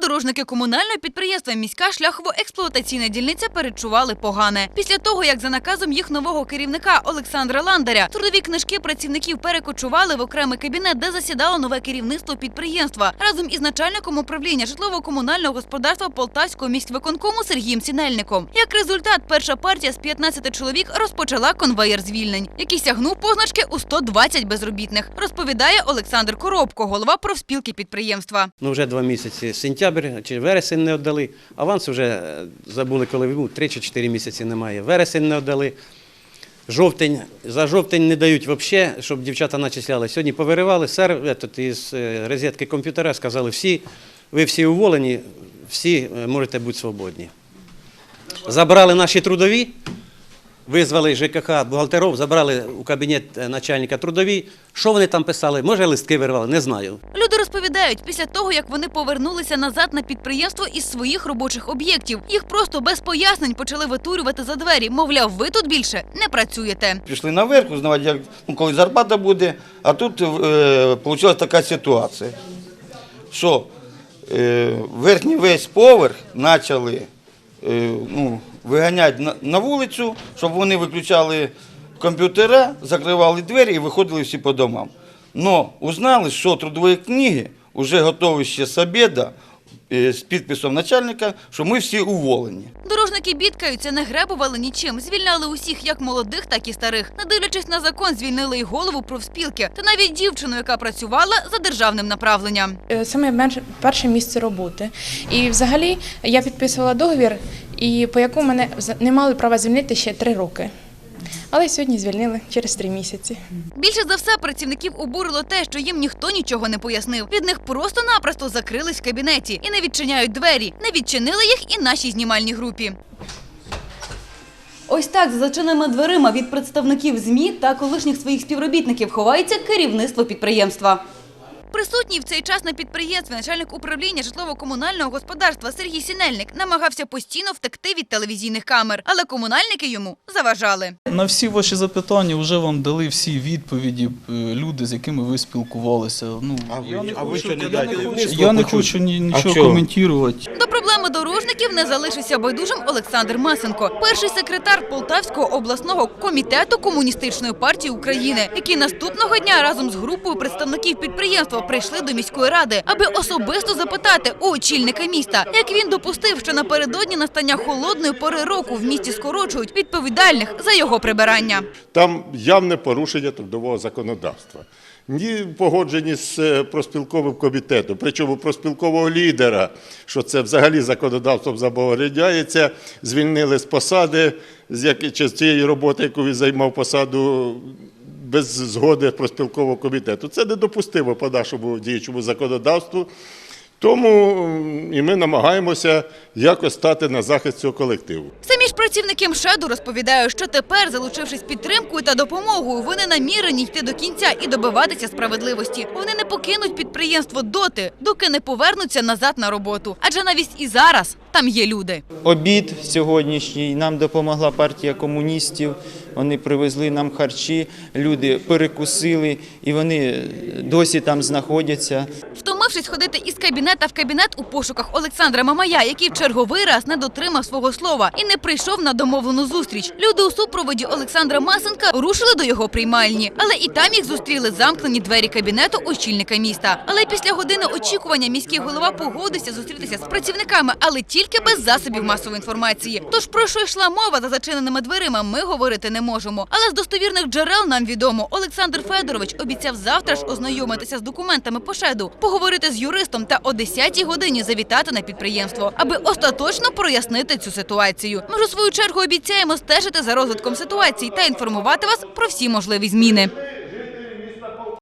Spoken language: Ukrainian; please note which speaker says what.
Speaker 1: дорожники комунального підприємства Міська шляхово-експлуатаційна дільниця передчували погане. Після того, як за наказом їх нового керівника Олександра Ландаря трудові книжки працівників перекочували в окремий кабінет, де засідало нове керівництво підприємства разом із начальником управління житлово-комунального господарства Полтавського міськвиконкому Сергієм Сінельником. Як результат, перша партія з 15 чоловік розпочала конвеєр звільнень, який сягнув позначки у 120 безробітних, розповідає Олександр Коробко, голова профспілки підприємства.
Speaker 2: Ну, вже два місяці сентябрь чи вересень не віддали. Аванс вже е, забули, коли був, три чи чотири місяці немає. Вересень не віддали. Жовтень, за жовтень не дають взагалі, щоб дівчата начисляли. Сьогодні повиривали сер этот, із е, розетки комп'ютера, сказали, всі, ви всі уволені, всі е, можете бути свободні. Забрали наші трудові, визвали ЖКХ бухгалтерів, забрали у кабінет е, начальника трудові. Що вони там писали? Може, листки вирвали, не знаю.
Speaker 1: Люди розповідають, після того як вони повернулися назад на підприємство із своїх робочих об'єктів, їх просто без пояснень почали витурювати за двері. Мовляв, ви тут більше не працюєте.
Speaker 3: Пішли наверх, узнавати, як, ну, коли зарплата буде, а тут е, вийшла така ситуація, що е, верхній весь поверх почали е, ну, виганяти на, вулицю, щоб вони виключали комп'ютера, закривали двері і виходили всі по домам. Но узнали, що трудові книги вже готові ще з обіду, е, з підписом начальника, що ми всі уволені.
Speaker 1: Дорожники бідкаються, не гребували нічим. Звільняли усіх, як молодих, так і старих. Не дивлячись на закон, звільнили й голову профспілки та навіть дівчину, яка працювала за державним направленням.
Speaker 4: Е, Це моє менш- перше місце роботи. І взагалі я підписувала договір, і по якому мене з- не мали права звільнити ще три роки. Але сьогодні звільнили через три місяці.
Speaker 1: Більше за все працівників обурило те, що їм ніхто нічого не пояснив. Від них просто-напросто закрились в кабінеті і не відчиняють двері. Не відчинили їх і нашій знімальній групі. Ось так за зачиненими дверима від представників ЗМІ та колишніх своїх співробітників ховається керівництво підприємства. Присутній в цей час на підприємстві начальник управління житлово-комунального господарства Сергій Сінельник намагався постійно втекти від телевізійних камер, але комунальники йому заважали.
Speaker 5: На всі ваші запитання вже вам дали всі відповіді е, люди, з якими ви спілкувалися. Ну я не хочу, я не хочу, я не хочу ні, нічого коментувати.
Speaker 1: До проблеми дорожників не залишився байдужим Олександр Масенко, перший секретар Полтавського обласного комітету комуністичної партії України, який наступного дня разом з групою представників підприємства прийшли до міської ради, аби особисто запитати у очільника міста, як він допустив, що напередодні настання холодної пори року в місті скорочують відповідальних за його прибирання.
Speaker 6: Там явне порушення трудового законодавства. Ні погоджені з е, проспілковим комітетом, причому проспілкового лідера, що це взагалі законодавством забороняється, звільнили з посади, чи з цієї роботи, яку він займав посаду без згоди проспілкового комітету. Це недопустимо по нашому діючому законодавству. Тому і ми намагаємося якось стати на захист цього колективу.
Speaker 1: Самі ж працівники МШЕДу розповідають, що тепер, залучившись підтримкою та допомогою, вони намірені йти до кінця і добиватися справедливості. Вони не покинуть підприємство доти, доки не повернуться назад на роботу. Адже навіть і зараз там є люди.
Speaker 7: обід сьогоднішній. Нам допомогла партія комуністів. Вони привезли нам харчі, люди перекусили, і вони досі там знаходяться.
Speaker 1: Втомившись ходити із кабінета в кабінет у пошуках Олександра Мамая, який в черговий раз не дотримав свого слова і не прийшов на домовлену зустріч. Люди у супроводі Олександра Масенка рушили до його приймальні, але і там їх зустріли замкнені двері кабінету очільника міста. Але після години очікування міський голова погодився зустрітися з працівниками, але тільки без засобів масової інформації. Тож про що йшла мова за зачиненими дверима, ми говорити не можемо. Але з достовірних джерел нам відомо, Олександр Федорович обіцяв завтра ж ознайомитися з документами по шеду, поговорити з юристом та о 10-й годині завітати на підприємство, аби остаточно прояснити цю ситуацію. Ми ж у свою чергу обіцяємо стежити за розвитком ситуації та інформувати вас про всі можливі зміни.